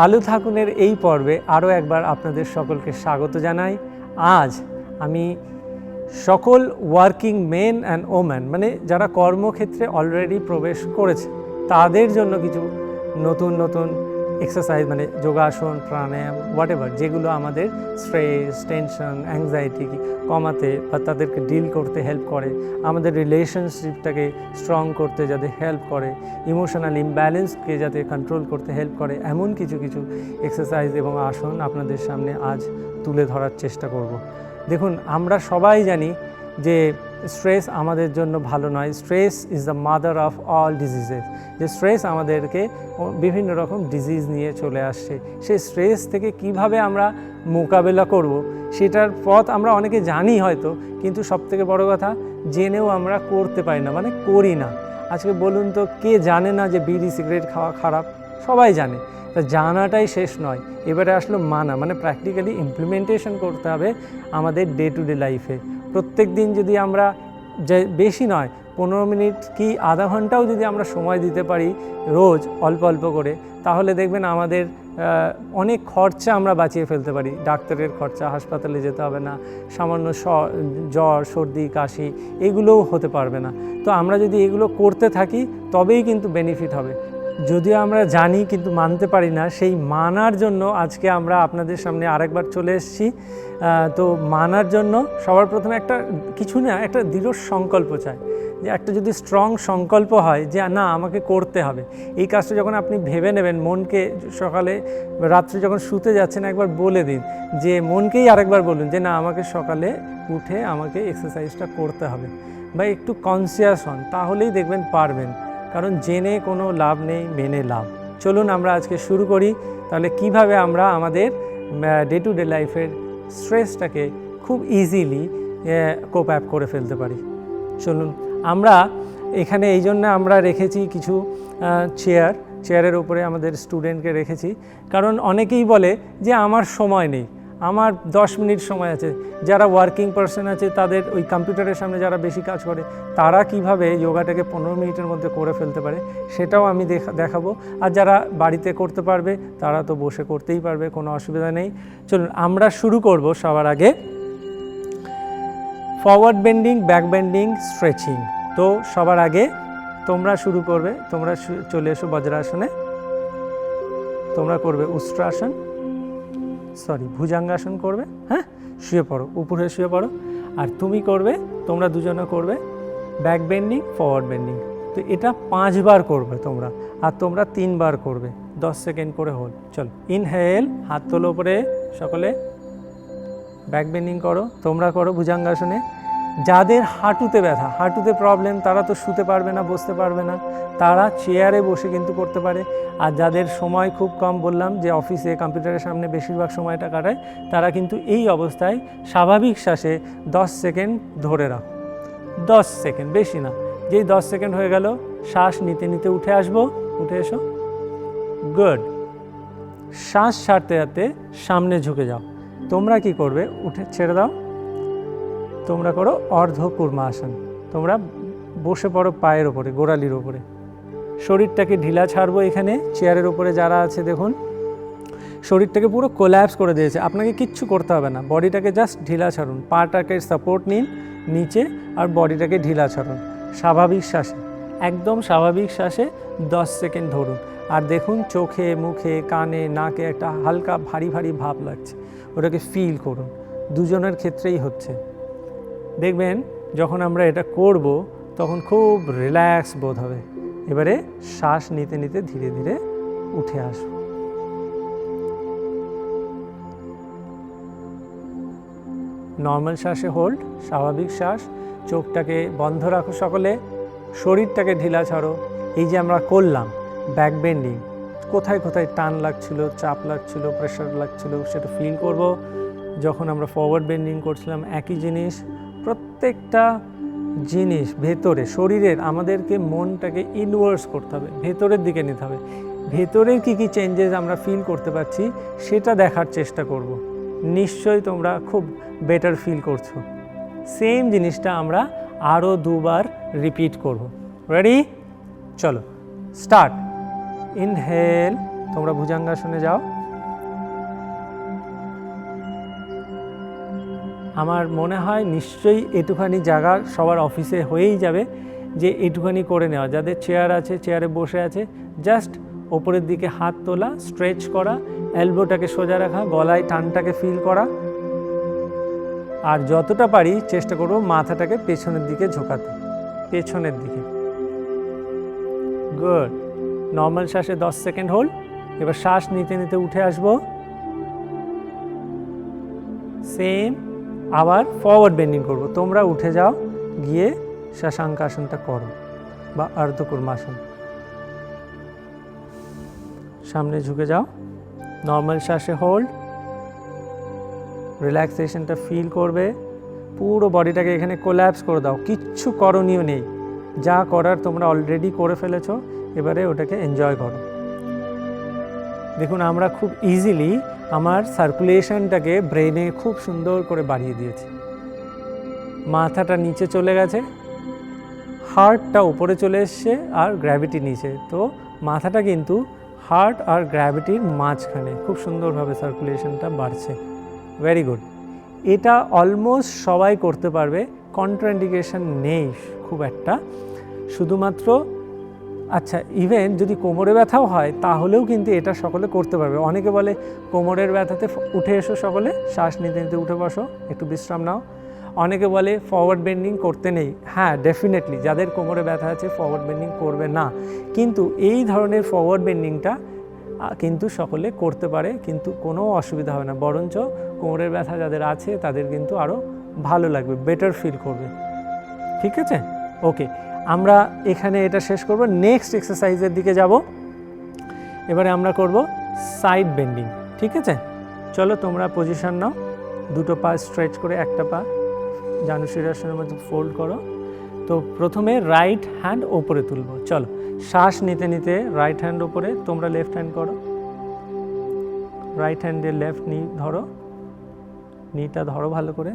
ভালো থাকুনের এই পর্বে আরও একবার আপনাদের সকলকে স্বাগত জানাই। আজ আমি সকল ওয়ার্কিং মেন অ্যান্ড ওম্যান মানে যারা কর্মক্ষেত্রে অলরেডি প্রবেশ করেছে, তাদের জন্য কিছু নতুন নতুন এক্সারসাইজ মানে যোগাসন, প্রাণায়াম হোয়াট এভার যেগুলো আমাদের স্ট্রেস টেনশন অ্যাংজাইটি কমাতে বা তাদেরকে ডিল করতে হেল্প করে। আমাদের রিলেশনশিপটাকে স্ট্রং করতে যাতে হেল্প করে। ইমোশনাল ইমব্যালেন্সকে যাতে কন্ট্রোল করতে হেল্প করে। এমন কিছু কিছু এক্সারসাইজ এবং আসন আপনাদের সামনে আজ তুলে ধরার চেষ্টা করব। দেখুন, আমরা সবাই জানি যে স্ট্রেস আমাদের জন্য ভালো নয়, stress is the mother of all diseases যে স্ট্রেস আমাদেরকে বিভিন্ন রকম ডিজিজ নিয়ে চলে আসছে। সেই স্ট্রেস থেকে কীভাবে আমরা মোকাবেলা করব, সেটার পথ আমরা অনেকে জানি হয়তো, কিন্তু সবথেকে বড় কথা, জেনেও আমরা করতে পারি না মানে করি না। আজকে বলুন তো, কে জানে না যে বিড়ি, সিগারেট খাওয়া খারাপ? সবাই জানে। তা জানাটাই শেষ নয়। এবারে আসলো মানা মানে প্র্যাকটিক্যালি ইমপ্লিমেন্টেশন করতে হবে আমাদের ডে টু ডে লাইফে প্রত্যেক দিন যদি আমরা যে বেশি নয়, পনেরো মিনিট কি আধা ঘন্টাও যদি আমরা সময় দিতে পারি রোজ অল্প অল্প করে, তাহলে দেখবেন আমাদের অনেক খরচা আমরা বাঁচিয়ে ফেলতে পারি। ডাক্তারের খরচা, হাসপাতালে যেতে হবে না, সামান্য জ্বর, সর্দি, কাশি, এগুলোও হতে পারবে না। তো আমরা যদি এগুলো করতে থাকি, তবেই কিন্তু বেনিফিট হবে। যদিও আমরা জানি কিন্তু মানতে পারি না, সেই মানার জন্য আজকে আমরা আপনাদের সামনে আরেকবার চলে এসেছি। তো মানার জন্য সবার প্রথমে একটা কিছু না, একটা দৃঢ় সংকল্প চাই। যে একটা যদি স্ট্রং সংকল্প হয় যে, না, আমাকে করতে হবে। এই কাজটা যখন আপনি ভেবে নেবেন, মনকে সকালে রাত্রে যখন শুতে যাচ্ছেন, একবার বলে দিন। যে মনকেই আরেকবার বলুন যে, না, আমাকে সকালে উঠে আমাকে এক্সারসাইজটা করতে হবে। বা একটু কনসিয়াস হন, তাহলেই দেখবেন পারবেন। কারণ জেনে কোনো লাভ নেই, মেনে লাভ। চলুন আমরা আজকে শুরু করি। তাহলে কীভাবে আমরা আমাদের ডে টু ডে লাইফের স্ট্রেসটাকে খুব ইজিলি কোপ অ্যাপ করে ফেলতে পারি। চলুন, আমরা এখানে এই জন্য আমরা রেখেছি কিছু চেয়ার চেয়ারের উপরে আমাদের স্টুডেন্টকে রেখেছি। কারণ অনেকেই বলে যে, আমার সময় নেই। আমার দশ মিনিট সময় আছে। যারা ওয়ার্কিং পারসন আছে, তাদের ওই কম্পিউটারের সামনে যারা বেশি কাজ করে, তারা কীভাবে যোগাটাকে পনেরো মিনিটের মধ্যে করে ফেলতে পারে, সেটাও আমি দেখা, দেখাবো। আর যারা বাড়িতে করতে পারবে, তারা তো বসে করতেই পারবে, কোনো অসুবিধা নেই। চলুন, আমরা শুরু করব সবার আগে। Forward bending back bending stretching তো সবার আগে তোমরা শুরু করবে, তোমরা চলে এসো বজ্রাসনে। তোমরা করবে উষ্ট্রাসন। সরি ভুজাঙ্গাসন করবে হ্যাঁ? শুয়ে পড়ো, উপরে শুয়ে পড়ো। আর তুমি করবে, তোমরা দুজনে করবে ব্যাক বেন্ডিং ফরওয়ার্ড বেন্ডিং তো এটা পাঁচবার করবে তোমরা, আর তোমরা তিনবার করবে। দশ সেকেন্ড করে হল চলো ইনহেল হাত তোলো উপরে, সকলে। ব্যাক বেন্ডিং করো, তোমরা করো ভুজাঙ্গাসনে। যাদের হাঁটুতে ব্যথা, হাঁটুতে প্রবলেম তারা তো শুতে পারবে না, বসতে পারবে না। তারা চেয়ারে বসে কিন্তু করতে পারে। আর যাদের সময় খুব কম বললাম, যে অফিসে কম্পিউটারের সামনে বেশিরভাগ সময়টা কাটায়, তারা কিন্তু এই অবস্থায় স্বাভাবিক শ্বাসে দশ সেকেন্ড ধরে রাখো। দশ সেকেন্ড বেশি না। যেই দশ সেকেন্ড হয়ে গেল, শ্বাস নিতে নিতে উঠে আসব। উঠে এসো। গুড শ্বাস ছাড়তে ছাড়তে সামনে ঝুঁকে যাও। তোমরা কি করবে? উঠে ছেড়ে দাও। তোমরা করো অর্ধ কুর্মাসন তোমরা বসে পড়ো পায়ের ওপরে, গোড়ালির ওপরে। শরীরটাকে ঢিলা ছাড়বো এখানে, চেয়ারের ওপরে যারা আছে দেখুন, শরীরটাকে পুরো কোল্যাপস করে দিয়েছে। আপনাকে কিচ্ছু করতে হবে না, বডিটাকে জাস্ট ঢিলা ছাড়ুন। পাটাকে সাপোর্ট নিন, নিচে আর বডিটাকে ঢিলা ছাড়ুন। স্বাভাবিক শ্বাসে, একদম স্বাভাবিক শ্বাসে দশ সেকেন্ড ধরুন। আর দেখুন চোখে, মুখে, কানে, নাকে একটা হালকা ভারী ভারী ভাব লাগছে। ওটাকে ফিল করুন। দুজনের ক্ষেত্রেই হচ্ছে। দেখবেন যখন আমরা এটা করব, তখন খুব রিল্যাক্স বোধ হবে। এবারে শ্বাস নিতে নিতে ধীরে ধীরে উঠে আসব। নর্মাল শ্বাসে হোল্ড স্বাভাবিক শ্বাস, চোখটাকে বন্ধ রাখো সকলে, শরীরটাকে ঢিলা ছাড়ো। এই যে আমরা করলাম ব্যাক বেন্ডিং কোথায় কোথায় টান লাগছিল, চাপ লাগছিল প্রেশার লাগছিল, সেটা ফিল করব। যখন আমরা ফরওয়ার্ড বেন্ডিং করছিলাম, একই জিনিস প্রত্যেকটা জিনিস ভেতরে, শরীরের আমাদেরকে মনটাকে ইনওয়ার্স করতে হবে, ভেতরের দিকে নিতে হবে। ভেতরের কী কী চেঞ্জেস আমরা ফিল করতে পারছি, সেটা দেখার চেষ্টা করব। নিশ্চয়ই তোমরা খুব বেটার ফিল করছ। সেম জিনিসটা আমরা আরও দুবার রিপিট করব। রেডি চলো স্টার্ট ইনহেল তোমরা ভুজাঙ্গাসনে যাও। আমার মনে হয় নিশ্চয়ই এটুখানি জায়গা সবার অফিসে হয়েই যাবে যে এটুখানি করে নেওয়া। যাদের চেয়ার আছে চেয়ারে বসে আছে জাস্ট ওপরের দিকে হাত তোলা স্ট্রেচ করা এলবোটাকে সোজা রাখা, গলায় টানটাকে ফিল করা। আর যতটা পারি চেষ্টা করব মাথাটাকে পেছনের দিকে ঝোকাতে, পেছনের দিকে। গুড নর্মাল শ্বাসে দশ সেকেন্ড হোল্ড এবার শ্বাস নিতে নিতে উঠে আসব। সেম আবার ফরওয়ার্ড বেন্ডিং করব। তোমরা উঠে যাও, গিয়ে শাশাঙ্কাসনটা করো বা অর্ধকুর্মাসন সামনে ঝুঁকে যাও। নর্মাল শ্বাসে হোল্ড রিল্যাক্সেশনটা ফিল করবে। পুরো বডিটাকে এখানে কোল্যাপস করে দাও। কিচ্ছু করণীয় নেই। যা করার তোমরা অলরেডি করে ফেলেছো, এবারে ওটাকে এনজয় করো। দেখুন, আমরা খুব ইজিলি আমার সার্কুলেশনটাকে ব্রেনে খুব সুন্দর করে বাড়িয়ে দিয়েছে। মাথাটা নিচে চলে গেছে হার্টটা উপরে চলে এসছে আর গ্র্যাভিটি নিচে। তো মাথাটা কিন্তু হার্ট আর গ্র্যাভিটির মাঝখানে খুব সুন্দরভাবে সার্কুলেশনটা বাড়ছে। ভেরি গুড এটা অলমোস্ট সবাই করতে পারবে কন্ট্রাইন্ডিকেশন নেই খুব একটা। শুধুমাত্র আচ্ছা ইভেন যদি কোমরে ব্যথাও হয়, তাহলেও কিন্তু এটা সকলে করতে পারবে। অনেকে বলে, কোমরের ব্যথাতে উঠে এসো সকলে, শ্বাস নিতে নিতে উঠে বসো, একটু বিশ্রাম নাও। অনেকে বলে ফরওয়ার্ড বেন্ডিং করতে নেই। হ্যাঁ ডেফিনেটলি যাদের কোমরে ব্যথা আছে ফরওয়ার্ড বেন্ডিং করবে না। কিন্তু এই ধরনের ফরওয়ার্ড বেন্ডিংটা কিন্তু সকলে করতে পারে, কিন্তু কোনো অসুবিধা হবে না। বরঞ্চ কোমরের ব্যথা যাদের আছে, তাদের কিন্তু আরও ভালো লাগবে বেটার ফিল করবে। ঠিক আছে? ওকে আমরা এখানে এটা শেষ করব। নেক্সট এক্সারসাইজের দিকে যাব। এবারে আমরা করব সাইড বেন্ডিং ঠিক আছে? চলো তোমরা পজিশন নাও। দুটো পা স্ট্রেচ করে একটা পা জানুশিরাসনের মধ্যে ফোল্ড করো। তো প্রথমে রাইট হ্যান্ড ওপরে তুলবো। চলো, শ্বাস নিতে নিতে রাইট হ্যান্ড ওপরে তোমরা লেফট হ্যান্ড করো। রাইট হ্যান্ডে লেফট নি ধরো। নিটা ধরো ভালো করে।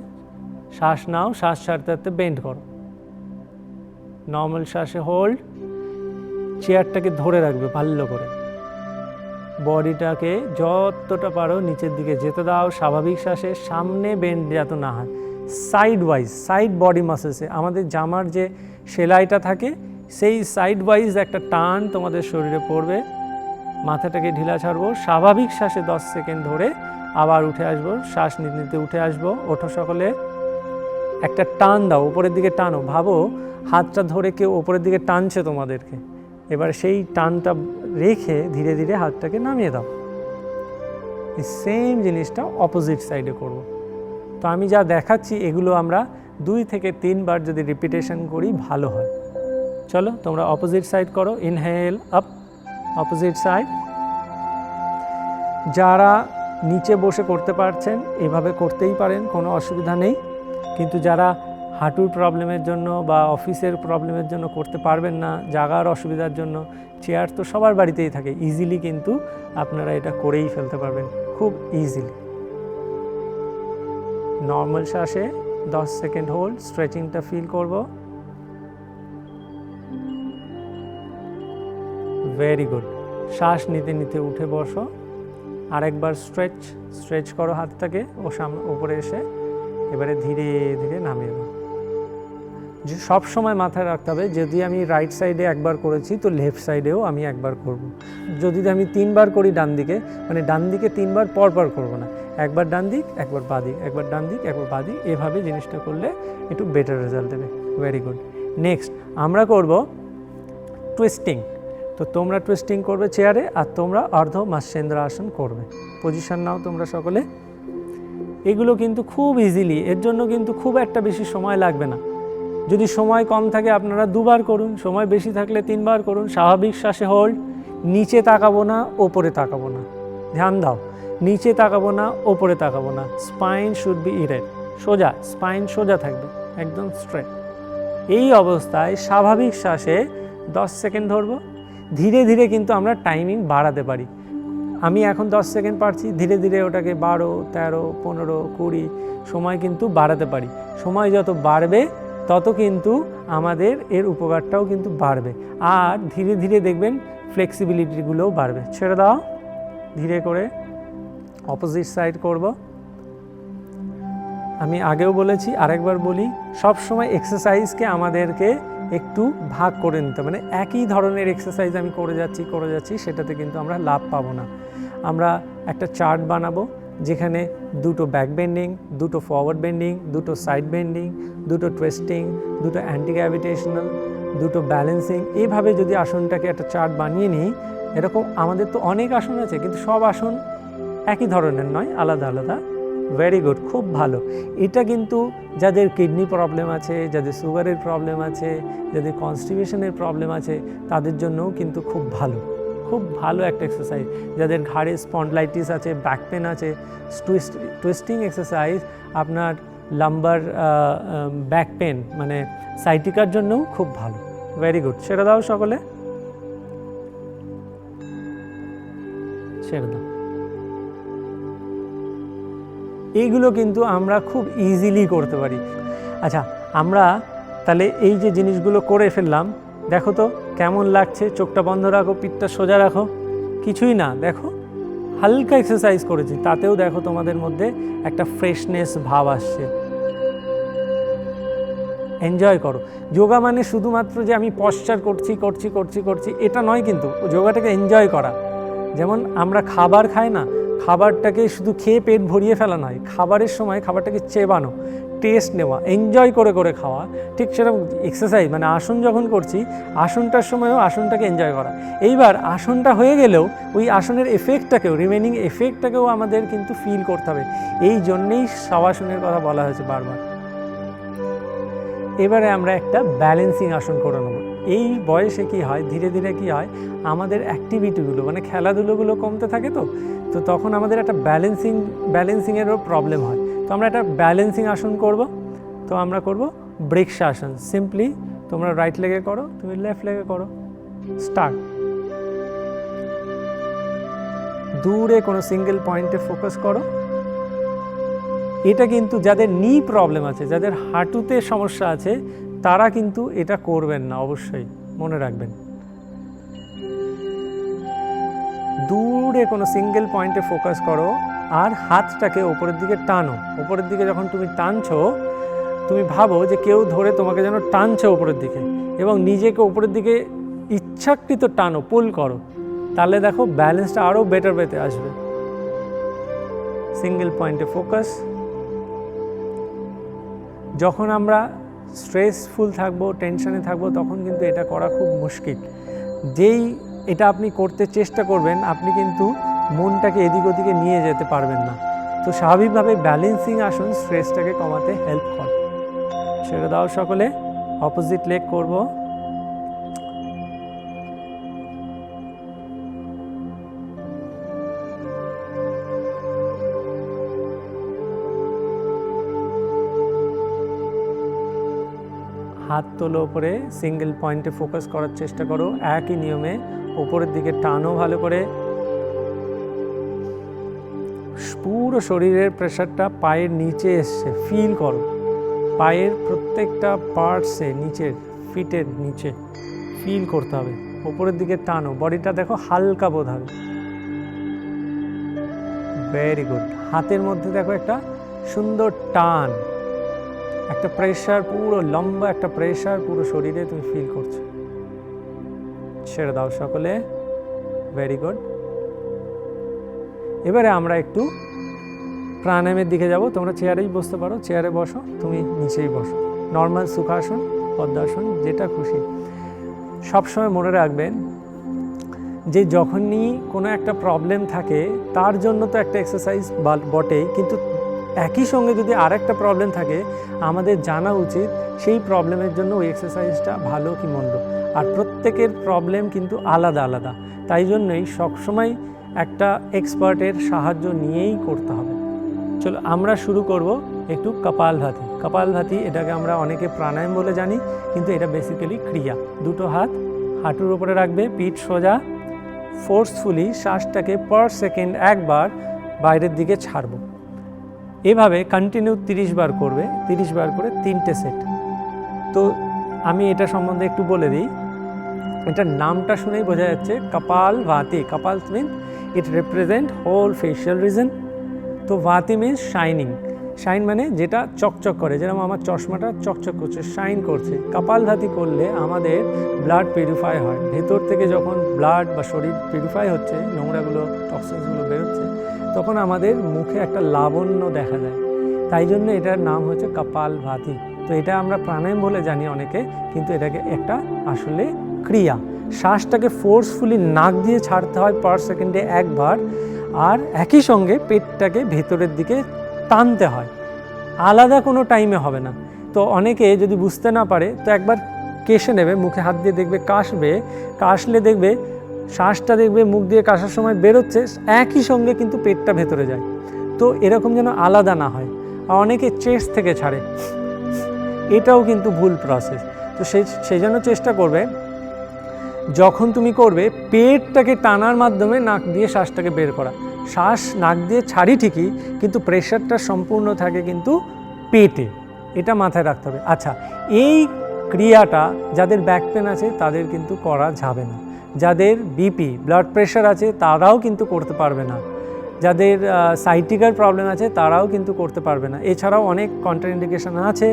শ্বাস নাও, শ্বাস ছাড়তে ছাড়তে বেন্ড করো। নর্মাল শ্বাসে হোল্ড চেয়ারটাকে ধরে রাখবে ভালো করে। বডিটাকে যতটা পারো নিচের দিকে যেতে দাও, স্বাভাবিক শ্বাসে সামনে বেন্ড যাতে না হয়। সাইড ওয়াইজ সাইড বডি মাসেসে আমাদের জামার যে সেলাইটা থাকে, সেই সাইড ওয়াইজ একটা টান তোমাদের শরীরে পড়বে। মাথাটাকে ঢিলা ছাড়বো, স্বাভাবিক শ্বাসে দশ সেকেন্ড ধরে আবার উঠে আসব, শ্বাস নিতে নিতে উঠে আসব। ওঠো সকলে। একটা টান দাও, উপরের দিকে টানো, ভাবো হাতটা ধরে কেউ ওপরের দিকে টানছে তোমাদেরকে। এবার সেই টানটা রেখে ধীরে ধীরে হাতটাকে নামিয়ে দাও। সেম জিনিসটা অপোজিট সাইডে করব। তো আমি যা দেখাচ্ছি, এগুলো আমরা দুই থেকে তিনবার যদি রিপিটেশন করি, ভালো হয়। চলো, তোমরা অপোজিট সাইড করো। ইনহেল আপ অপোজিট সাইড যারা নিচে বসে করতে পারছেন, এভাবে করতেই পারেন, কোনো অসুবিধা নেই। কিন্তু যারা হাঁটুর প্রবলেমের জন্য বা অফিসের প্রবলেমের জন্য করতে পারবেন না, জাগার অসুবিধার জন্য, চেয়ার তো সবার বাড়িতেই থাকে ইজিলি কিন্তু আপনারা এটা করেই ফেলতে পারবেন, খুব ইজিলি নর্মাল শ্বাসে দশ সেকেন্ড হোল্ড স্ট্রেচিংটা ফিল করব। ভেরি গুড শ্বাস নিতে নিতে উঠে বসো। আরেকবার স্ট্রেচ স্ট্রেচ করো হাতটাকে, ও সামনে উপরে এসে। এবারে ধীরে ধীরে নামিয়ে যে সব সময় মাথায় রাখতে হবে, যদি আমি রাইট সাইডে একবার করেছি, তো লেফট সাইডেও আমি একবার করব। যদি আমি তিনবার করি ডান দিকে মানে ডান দিকে তিনবার পর পর করব না। একবার ডান দিক, একবার বাঁ দিক, একবার ডান দিক, একবার বাঁ দিক, এভাবে জিনিসটা করলে একটু বেটার রেজাল্ট দেবে। ভেরি গুড নেক্সট আমরা করব টুইস্টিং তো তোমরা টুইস্টিং করবে চেয়ারে আর তোমরা অর্ধ মাসেন্দ্র আসন করবে। পজিশন নাও তোমরা সকলে। এগুলো কিন্তু খুব ইজিলি এর জন্য কিন্তু খুব একটা বেশি সময় লাগবে না। যদি সময় কম থাকে আপনারা দুবার করুন, সময় বেশি থাকলে তিনবার করুন, স্বাভাবিক শ্বাসে হোল্ড নিচে তাকাবো না, ওপরে তাকাবো না। ধ্যান দাও, নিচে তাকাবো না, ওপরে তাকাবো না। স্পাইন শুড বি ইরেড সোজা স্পাইন সোজা থাকবে, একদম স্ট্রেট এই অবস্থায় স্বাভাবিক শ্বাসে দশ সেকেন্ড ধরবো, ধীরে ধীরে কিন্তু আমরা টাইমিং বাড়াতে পারি। আমি এখন দশ সেকেন্ড পারছি, ধীরে ধীরে ওটাকে বারো, তেরো, পনেরো, কুড়ি, সময় কিন্তু বাড়াতে পারি। সময় যত বাড়বে, তত কিন্তু আমাদের এর উপকারটাও কিন্তু বাড়বে। আর ধীরে ধীরে দেখবেন ফ্লেক্সিবিলিটিগুলোও বাড়বে। ছেড়ে দাও, ধীরে করে অপোজিট সাইড করব। আমি আগেও বলেছি, আরেকবার বলি, সব সময় এক্সারসাইজকে আমাদেরকে একটু ভাগ করে নিতে মানে একই ধরনের এক্সারসাইজ আমি করে যাচ্ছি করে যাচ্ছি, সেটাতে কিন্তু আমরা লাভ পাবো না। আমরা একটা চার্ট বানাবো যেখানে দুটো ব্যাক বেন্ডিং, দুটো ফরওয়ার্ড বেন্ডিং, দুটো সাইড বেন্ডিং, দুটো টুয়েস্টিং দুটো অ্যান্টি গ্র্যাভিটেশনাল দুটো ব্যালেন্সিং। এইভাবে যদি আসনটাকে একটা চার্ট বানিয়ে নিই, এরকম আমাদের তো অনেক আসন আছে, কিন্তু সব আসন একই ধরনের নয়, আলাদা আলাদা। ভেরি গুড খুব ভালো। এটা কিন্তু যাদের কিডনি প্রবলেম আছে, যাদের সুগারের প্রবলেম আছে, যাদের কনস্টিপেশনের প্রবলেম আছে, তাদের জন্যও কিন্তু খুব ভালো। খুব ভালো একটা এক্সারসাইজ যাদের ঘাড়ে স্পন্ডলাইটিস আছে ব্যাক পেন আছে টুইস্ট টুইস্টিং এক্সারসাইজ আপনার লাম্বার ব্যাক পেন মানে সাইটিকার জন্যও খুব ভালো। ভেরি গুড সেটা দাও সকলে। ছেড়ে দাও। এইগুলো কিন্তু আমরা খুব ইজিলি করতে পারি। আচ্ছা আমরা তাহলে এই যে জিনিসগুলো করে ফেললাম, দেখো তো কেমন লাগছে? চোখটা বন্ধ রাখো, পিঠটা সোজা রাখো। কিছুই না, দেখো, হালকা এক্সারসাইজ করেছি, তাতেও দেখো তোমাদের মধ্যে একটা ফ্রেশনেস ভাব আসছে। এনজয় করো। যোগা মানে শুধুমাত্র যে আমি পশ্চার করছি করছি করছি করছি, এটা নয় কিন্তু, যোগাটাকে এনজয় করা। যেমন আমরা খাবার খাই না খাবারটাকে শুধু খেয়ে পেট ভরিয়ে ফেলা নয়, খাবারের সময় খাবারটাকে চেবানো টেস্ট নেওয়া এনজয় করে করে খাওয়া, ঠিক সেরকম এক্সারসাইজ মানে আসন যখন করছি, আসনটার সময়ও আসনটাকে এনজয় করা। এইবার আসনটা হয়ে গেলেও ওই আসনের এফেক্টটাকেও রিমেনিং এফেক্টটাকেও আমাদের কিন্তু ফিল করতে হবে। এই জন্যেই সবাসনের কথা বলা হয়েছে বারবার। এবারে আমরা একটা ব্যালেন্সিং আসন করে নেব। এই বয়সে কি হয়, ধীরে ধীরে কি হয়, আমাদের অ্যাক্টিভিটিগুলো মানে খেলাধুলোগুলো কমতে থাকে তো তো তখন আমাদের একটা ব্যালেন্সিং ব্যালেন্সিংয়েরও প্রবলেম হয়। তো আমরা একটা ব্যালেন্সিং আসন করব, তো আমরা করব আসন। সিম্পলি তোমরা রাইট লেগে করো, তুমি লেফট লেগে করো। স্টার্ট দূরে কোনো সিঙ্গেল পয়েন্টে ফোকাস করো। এটা কিন্তু যাদের নি প্রবলেম আছে, যাদের হাঁটুতে সমস্যা আছে তারা কিন্তু এটা করবেন না, অবশ্যই। মনে রাখবেন। দূরে কোনো সিঙ্গেল পয়েন্টে ফোকাস করো আর হাতটাকে ওপরের দিকে টানো। ওপরের দিকে যখন তুমি টানছো, তুমি ভাবো যে কেউ ধরে তোমাকে যেন টানছে ওপরের দিকে এবং নিজেকে ওপরের দিকে ইচ্ছাকৃত টানো পুল করো। তাহলে দেখো ব্যালেন্সটা আরও বেটার পেতে আসবে। সিঙ্গেল পয়েন্টে ফোকাস যখন আমরা স্ট্রেসফুল থাকব টেনশানে থাকব, তখন কিন্তু এটা করা খুব মুশকিল। যেই এটা আপনি করতে চেষ্টা করবেন, আপনি কিন্তু মনটাকে এদিক ওদিকে নিয়ে যেতে পারবেন না। তো স্বাভাবিকভাবে ব্যালেন্সিং আসুন স্ট্রেসটাকে কমাতে হেল্প করে। ছেড়ে দাও সকলে অপোজিট লেগ করব। হাত তোলো ওপরে সিঙ্গেল পয়েন্টে ফোকাস করার চেষ্টা করো। একই নিয়মে ওপরের দিকে টানো ভালো করে। পুরো শরীরের প্রেশারটা পায়ের নিচে এসছে ফিল করো। পায়ের প্রত্যেকটা পার্টসে নিচের ফিটের নিচে ফিল করতে হবে। ওপরের দিকে টানো বডিটা দেখো হালকা বোধ হবে। ভেরি গুড হাতের মধ্যে দেখো একটা সুন্দর টান। একটা প্রেশার পুরো লম্বা একটা প্রেশার পুরো শরীরে তুমি ফিল করছ। ছেড়ে দাও সকলে। ভেরি গুড এবারে আমরা একটু প্রাণায়ামের দিকে যাব। তোমরা চেয়ারেই বসতে পারো। চেয়ারে বসো, তুমি নিচেই বসো। নর্মাল সুখাসন, পদ্মাসন, যেটা খুশি। সবসময় মনে রাখবেন যে যখনই কোনো একটা প্রবলেম থাকে, তার জন্য তো একটা এক্সারসাইজ বটেই, কিন্তু একই সঙ্গে যদি আর একটা প্রবলেম থাকে, আমাদের জানা উচিত সেই প্রবলেমের জন্য ওই এক্সারসাইজটা ভালো কি মন্দ। আর প্রত্যেকের প্রবলেম কিন্তু আলাদা আলাদা। তাই জন্যই সবসময় একটা এক্সপার্টের সাহায্য নিয়েই করতে হবে। চলো, আমরা শুরু করব একটু কপালভাতি কপালভাতি এটাকে আমরা অনেকে প্রাণায়াম বলে জানি, কিন্তু এটা বেসিক্যালি ক্রিয়া। দুটো হাত হাঁটুর উপরে রাখবে, পিঠ সোজা ফোর্সফুলি শ্বাসটাকে পার সেকেন্ড একবার বাইরের দিকে ছাড়বো। এভাবে কন্টিনিউ তিরিশ বার করবে, তিরিশ বার করে তিনটে সেট তো আমি এটা সম্বন্ধে একটু বলে দিই। এটার নামটা শুনেই বোঝা যাচ্ছে kapalbhati. Kapal mean it represent whole facial region তো ভাতি মিনস শাইনিং শাইন মানে যেটা চকচক করে, যেরকম আমার চশমাটা চকচক করছে শাইন করছে। কপালভাতি করলে আমাদের ব্লাড পিউরিফাই হয়। ভেতর থেকে যখন ব্লাড বা শরীর পিউরিফাই হচ্ছে, নোংরাগুলো টক্সিনসগুলো বেরোচ্ছে তখন আমাদের মুখে একটা লাবণ্য দেখা যায়। তাই জন্য এটার নাম হচ্ছে কপাল ভাতি। তো এটা আমরা প্রাণায়াম বলে জানি অনেকে, কিন্তু এটাকে একটা আসলে ক্রিয়া। শ্বাসটাকে ফোর্সফুলি নাক দিয়ে ছাড়তে হয় পার সেকেন্ডে একবার, আর একই সঙ্গে পেটটাকে ভেতরের দিকে টানতে হয়। আলাদা কোনো টাইমে হবে না। তো অনেকে যদি বুঝতে না পারে, তো একবার কেশে নেবে, মুখে হাত দিয়ে দেখবে কাশবে, কাশলে দেখবে শ্বাসটা দেখবে, মুখ দিয়ে কাশার সময় বেরোচ্ছে, একই সঙ্গে কিন্তু পেটটা ভেতরে যায়। তো এরকম যেন আলাদা না হয়, আর অনেকে চেস্ট থেকে ছাড়ে। এটাও কিন্তু ভুল প্রসেস তো সেই সেই জন্য চেষ্টা করবে, যখন তুমি করবে, পেটটাকে টানার মাধ্যমে নাক দিয়ে শ্বাসটাকে বের করা। শ্বাস নাক দিয়ে ছাড়ি ঠিকই, কিন্তু প্রেশারটা সম্পূর্ণ থাকে কিন্তু পেটে। এটা মাথায় রাখতে হবে। আচ্ছা এই ক্রিয়াটা যাদের ব্যাক পেন আছে, তাদের কিন্তু করা যাবে না। যাদের বিপি ব্লাড প্রেশার আছে, তারাও কিন্তু করতে পারবে না। যাদের সাইটিকার প্রবলেম আছে, তারাও কিন্তু করতে পারবে না। এছাড়াও অনেক কন্ট্রাইন্ডিকেশন আছে,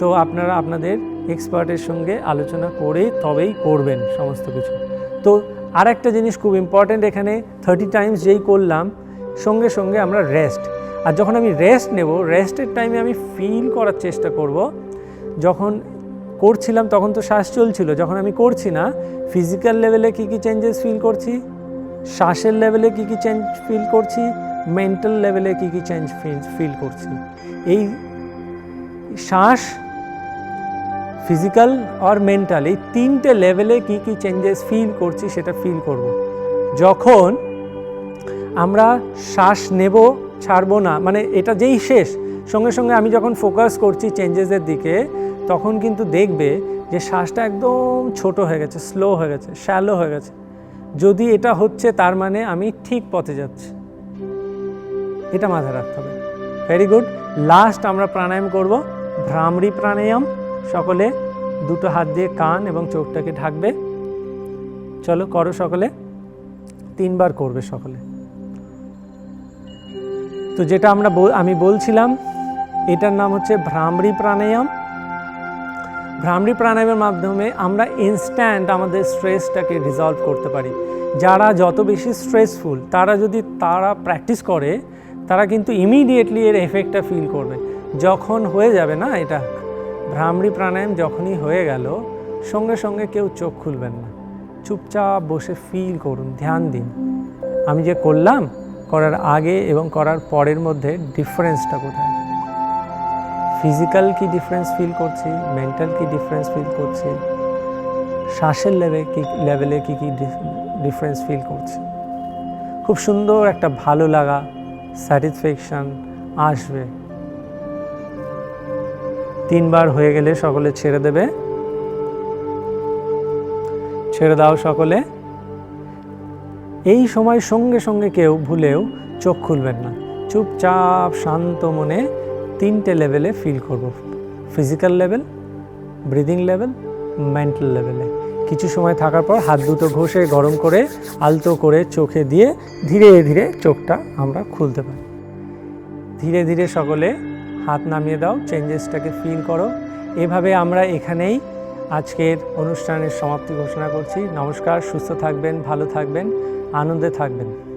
তো আপনারা আপনাদের এক্সপার্টের সঙ্গে আলোচনা করে তবেই করবেন সমস্ত কিছু। তো আর একটা জিনিস খুব ইম্পর্ট্যান্ট এখানে থার্টি টাইমস যেই করলাম, সঙ্গে সঙ্গে আমরা রেস্ট আর যখন আমি রেস্ট নেব রেস্টের টাইমে আমি ফিল করার চেষ্টা করব, যখন করছিলাম তখন তো শ্বাস চলছিল। যখন আমি করছি না ফিজিক্যাল লেভেলে কী কী চেঞ্জেস ফিল করছি? শ্বাসের লেভেলে কী কী চেঞ্জ ফিল করছি? মেন্টাল লেভেলে কী কী চেঞ্জ ফিল করছি। এই শ্বাস ফিজিক্যাল আর মেন্টাল এই তিনটে লেভেলে কী কী চেঞ্জেস ফিল করছি সেটা ফিল করব। যখন আমরা শ্বাস নেব, ছাড়বো না মানে এটা যেই শেষ, সঙ্গে সঙ্গে আমি যখন ফোকাস করছি চেঞ্জেসের দিকে তখন কিন্তু দেখবে যে শ্বাসটা একদম ছোট হয়ে গেছে স্লো হয়ে গেছে শ্যালো হয়ে গেছে। যদি এটা হচ্ছে, তার মানে আমি ঠিক পথে যাচ্ছি। এটা মাথায় রাখতে হবে। ভেরি গুড লাস্ট আমরা প্রাণায়াম করব। ভ্রামরি প্রাণায়াম। সকলে দুটো হাত দিয়ে কান এবং চোখটাকে ঢাকবে। চলো করো সকলে। তিনবার করবে সকলে। তো যেটা আমরা আমি বলছিলাম, এটার নাম হচ্ছে ভ্রামরি প্রাণায়াম। ভ্রামরি প্রাণায়ামের মাধ্যমে আমরা ইনস্ট্যান্ট আমাদের স্ট্রেসটাকে রিজলভ করতে পারি। যারা যত বেশি স্ট্রেসফুল তারা যদি তারা প্র্যাকটিস করে, তারা কিন্তু ইমিডিয়েটলি এর এফেক্টটা ফিল করবে। যখন হয়ে যাবে না এটা, ভ্রামরি প্রাণায়াম যখনই হয়ে গেল, সঙ্গে সঙ্গে কেউ চোখ খুলবেন না। চুপচাপ বসে ফিল করুন, ধ্যান দিন। আমি যে করলাম, করার আগে এবং করার পরের মধ্যে ডিফারেন্সটা কোথায়? ফিজিক্যাল কি ডিফারেন্স ফিল করছি? মেন্টাল কি ডিফারেন্স ফিল করছি? শ্বাসের লেভেলে কি লেভেলে কী কী ডিফারেন্স ফিল করছি? খুব সুন্দর একটা ভালো লাগা স্যাটিসফ্যাকশান আসবে। তিনবার হয়ে গেলে সকলে ছেড়ে দেবে। ছেড়ে দাও সকলে। এই সময় সঙ্গে সঙ্গে কেউ ভুলেও চোখ খুলবেন না। চুপচাপ শান্ত মনে তিনটে লেভেলে ফিল করব। Physical level breathing level mental লেভেলে কিছু সময় থাকার পর হাত দুটো ঘষে গরম করে, আলতো করে চোখে দিয়ে ধীরে ধীরে চোখটা আমরা খুলতে পারি। ধীরে ধীরে সকলে হাত নামিয়ে দাও চেঞ্জেসটাকে ফিল করো। এভাবে আমরা এখানেই আজকের অনুষ্ঠানের সমাপ্তি ঘোষণা করছি। নমস্কার, সুস্থ থাকবেন, ভালো থাকবেন, আনন্দে থাকবেন।